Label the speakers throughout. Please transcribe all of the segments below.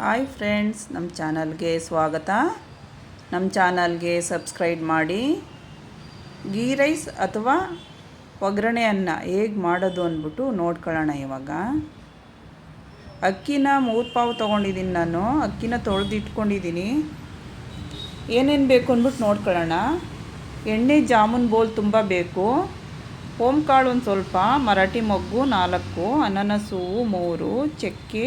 Speaker 1: Hi friends, ನಮ್ಮ ಚಾನಲ್ಗೆ ಸ್ವಾಗತ. ನಮ್ಮ ಚಾನಲ್ಗೆ ಸಬ್ಸ್ಕ್ರೈಬ್ ಮಾಡಿ. ಗೀ ರೈಸ್ ಅಥವಾ ಒಗ್ಗರಣೆ ಅನ್ನ ಹೇಗೆ ಮಾಡೋದು ಅಂದ್ಬಿಟ್ಟು ನೋಡ್ಕೊಳ್ಳೋಣ ಇವಾಗ. ಅಕ್ಕಿನ ಮೂರು ಪಾವು ತೊಗೊಂಡಿದ್ದೀನಿ ನಾನು. ಅಕ್ಕಿನ ತೊಳೆದಿಟ್ಕೊಂಡಿದ್ದೀನಿ ಏನೇನು ಬೇಕು ಅಂದ್ಬಿಟ್ಟು ನೋಡ್ಕೊಳ್ಳೋಣ. ಎಣ್ಣೆ, ಜಾಮೂನ್ ಬೋಲ್ ತುಂಬ ಬೇಕು. ಓಂಕಾಳು ಕಾಳು ಒಂದು ಸ್ವಲ್ಪ, ಮರಾಠಿ ಮೊಗ್ಗು ನಾಲ್ಕು, ಅನಾನಸ್ ಮೂರು, ಚಕ್ಕೆ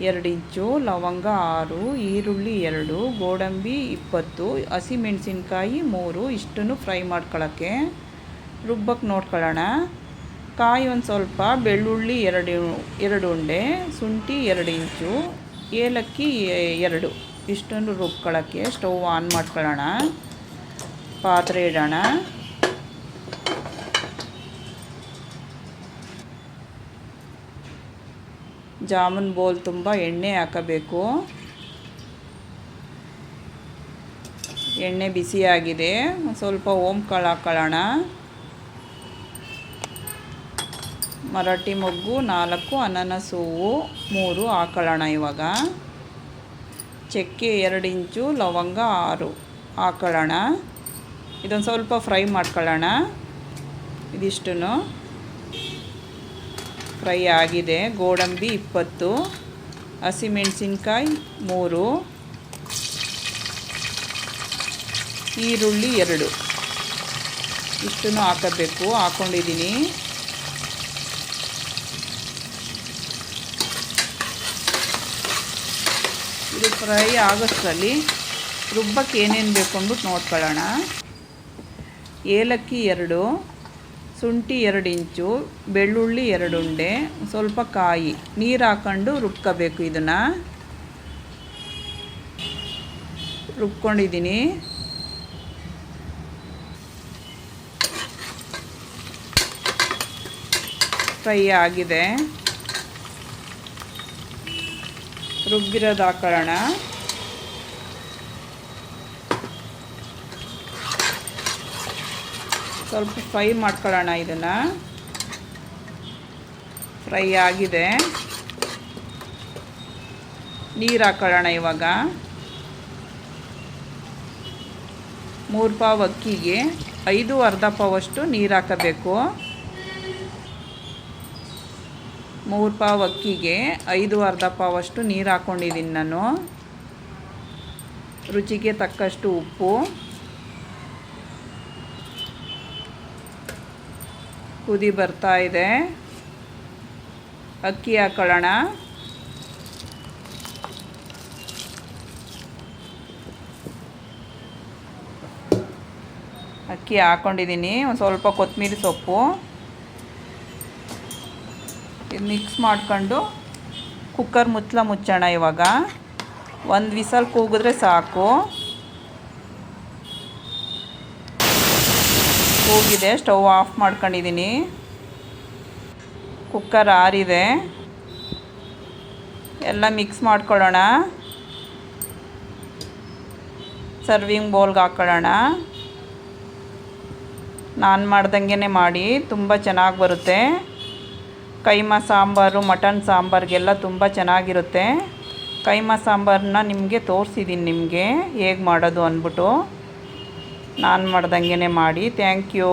Speaker 1: ಎರಡು ಇಂಚು, ಲವಂಗ ಆರು, ಈರುಳ್ಳಿ ಎರಡು, ಗೋಡಂಬಿ ಇಪ್ಪತ್ತು, ಹಸಿಮೆಣಸಿನ್ಕಾಯಿ ಮೂರು, ಇಷ್ಟನ್ನು ಫ್ರೈ ಮಾಡ್ಕೊಳ್ಳೋಕ್ಕೆ ರುಬ್ಬಕ್ಕೆ ನೋಡ್ಕೊಳ್ಳೋಣ. ಕಾಯಿ ಒಂದು ಸ್ವಲ್ಪ, ಬೆಳ್ಳುಳ್ಳಿ ಎರಡು ಎರಡು ಉಂಡೆ, ಶುಂಠಿ ಎರಡು ಇಂಚು, ಏಲಕ್ಕಿ ಎರಡು, ಇಷ್ಟನ್ನು ರುಬ್ಕೊಳ್ಳೋಕ್ಕೆ ಸ್ಟವ್ ಆನ್ ಮಾಡ್ಕೊಳ್ಳೋಣ. ಪಾತ್ರೆ ಇಡೋಣ. ಜಾಮೂನ್ ಬೋಲ್ ತುಂಬ ಎಣ್ಣೆ ಹಾಕಬೇಕು. ಎಣ್ಣೆ ಬಿಸಿಯಾಗಿದೆ ಸ್ವಲ್ಪ ಓಮ್ ಕಾಳು ಹಾಕೊಳ್ಳೋಣ. ಮರಾಠಿ ಮೊಗ್ಗು, ನಾಲ್ಕು, ಅನಾನಸ್ ಹೂವು ಮೂರು ಹಾಕೊಳ್ಳೋಣ ಇವಾಗ. ಚಕ್ಕೆ ಎರಡು ಇಂಚು, ಲವಂಗ ಆರು ಹಾಕೊಳ್ಳೋಣ. ಇದೊಂದು ಸ್ವಲ್ಪ ಫ್ರೈ ಮಾಡ್ಕೊಳ್ಳೋಣ. ಇದಿಷ್ಟು ಫ್ರೈ ಆಗಿದೆ. ಗೋಡಂಬಿ ಇಪ್ಪತ್ತು ಹಸಿಮೆಣಸಿನ್ಕಾಯಿ ಮೂರು, ಈರುಳ್ಳಿ ಎರಡು. ಇಷ್ಟನ್ನು ಹಾಕಬೇಕು. ಹಾಕ್ಕೊಂಡಿದ್ದೀನಿ ಇದು ಫ್ರೈ ಆಗೋಷ್ಟರಲ್ಲಿ ರುಬ್ಬಕ್ಕೆ ಏನೇನು ಬೇಕು ಅಂದ್ಬಿಟ್ಟು ನೋಡ್ಕೊಳ್ಳೋಣ. ಏಲಕ್ಕಿ ಎರಡು ಶುಂಠಿ ಎರಡು ಇಂಚು, ಬೆಳ್ಳುಳ್ಳಿ ಎರಡು ಉಂಡೆ, ಸ್ವಲ್ಪ ಕಾಯಿ, ನೀರು ಹಾಕ್ಕೊಂಡು ರುಬ್ಕೋಬೇಕು ಇದನ್ನು. ರುಬ್ಕೊಂಡಿದ್ದೀನಿ ಫ್ರೈ ಆಗಿದೆ. ರುಬ್ಬಿರೋದು ಹಾಕೊಳ್ಳೋಣ ಸ್ವಲ್ಪ ಫ್ರೈ ಮಾಡ್ಕೊಳ್ಳೋಣ ಇದನ್ನು. ಫ್ರೈ ಆಗಿದೆ. ನೀರು ಹಾಕೊಳ್ಳೋಣ ಇವಾಗ. ಮೂರು ಪಾವ್ ಅಕ್ಕಿಗೆ ಐದು ಅರ್ಧ ಪಾವಷ್ಟು ನೀರು ಹಾಕಬೇಕು. ಮೂರು ಪಾವ್ ಅಕ್ಕಿಗೆ ಐದು ಅರ್ಧ ಪಾವಷ್ಟು ನೀರು ಹಾಕ್ಕೊಂಡಿದ್ದೀನಿ ನಾನು. ರುಚಿಗೆ ತಕ್ಕಷ್ಟು ಉಪ್ಪು. ಕುದಿ ಬರ್ತಾ ಇದೆ. ಅಕ್ಕಿ ಹಾಕೊಳ್ಳೋಣ. ಅಕ್ಕಿ ಹಾಕ್ಕೊಂಡಿದ್ದೀನಿ ಒಂದು ಸ್ವಲ್ಪ ಕೊತ್ತಂಬರಿ ಸೊಪ್ಪು. ಇದು ಮಿಕ್ಸ್ ಮಾಡ್ಕೊಂಡು ಕುಕ್ಕರ್ ಮುಚ್ಚಲ ಮುಚ್ಚೋಣ ಇವಾಗ. ಒಂದು ವಿಸಲ್ ಕೂಗಿದ್ರೆ ಸಾಕು. ಹೋಗಿದೆ, ಸ್ಟವ್ ಆಫ್ ಮಾಡ್ಕೊಂಡಿದ್ದೀನಿ ಕುಕ್ಕರ್ ಆರಿದೆ. ಎಲ್ಲ ಮಿಕ್ಸ್ ಮಾಡ್ಕೊಳ್ಳೋಣ. ಸರ್ವಿಂಗ್ ಬೌಲ್ಗೆ ಹಾಕ್ಕೊಳ್ಳೋಣ ನಾನು ಮಾಡ್ದಂಗೆ ಮಾಡಿ, ತುಂಬ ಚೆನ್ನಾಗಿ ಬರುತ್ತೆ. ಕೈಮಾ ಸಾಂಬಾರು, ಮಟನ್ ಸಾಂಬಾರಿಗೆಲ್ಲ ತುಂಬ ಚೆನ್ನಾಗಿರುತ್ತೆ. ಕೈಮಾ ಸಾಂಬಾರನ್ನ ನಿಮಗೆ ತೋರಿಸಿದ್ದೀನಿ ನಿಮಗೆ, ಹೇಗೆ ಮಾಡೋದು ಅಂದ್ಬಿಟ್ಟು. ನಾನು ಮಾಡ್ದಂಗೆ ಮಾಡಿ ಥ್ಯಾಂಕ್ ಯು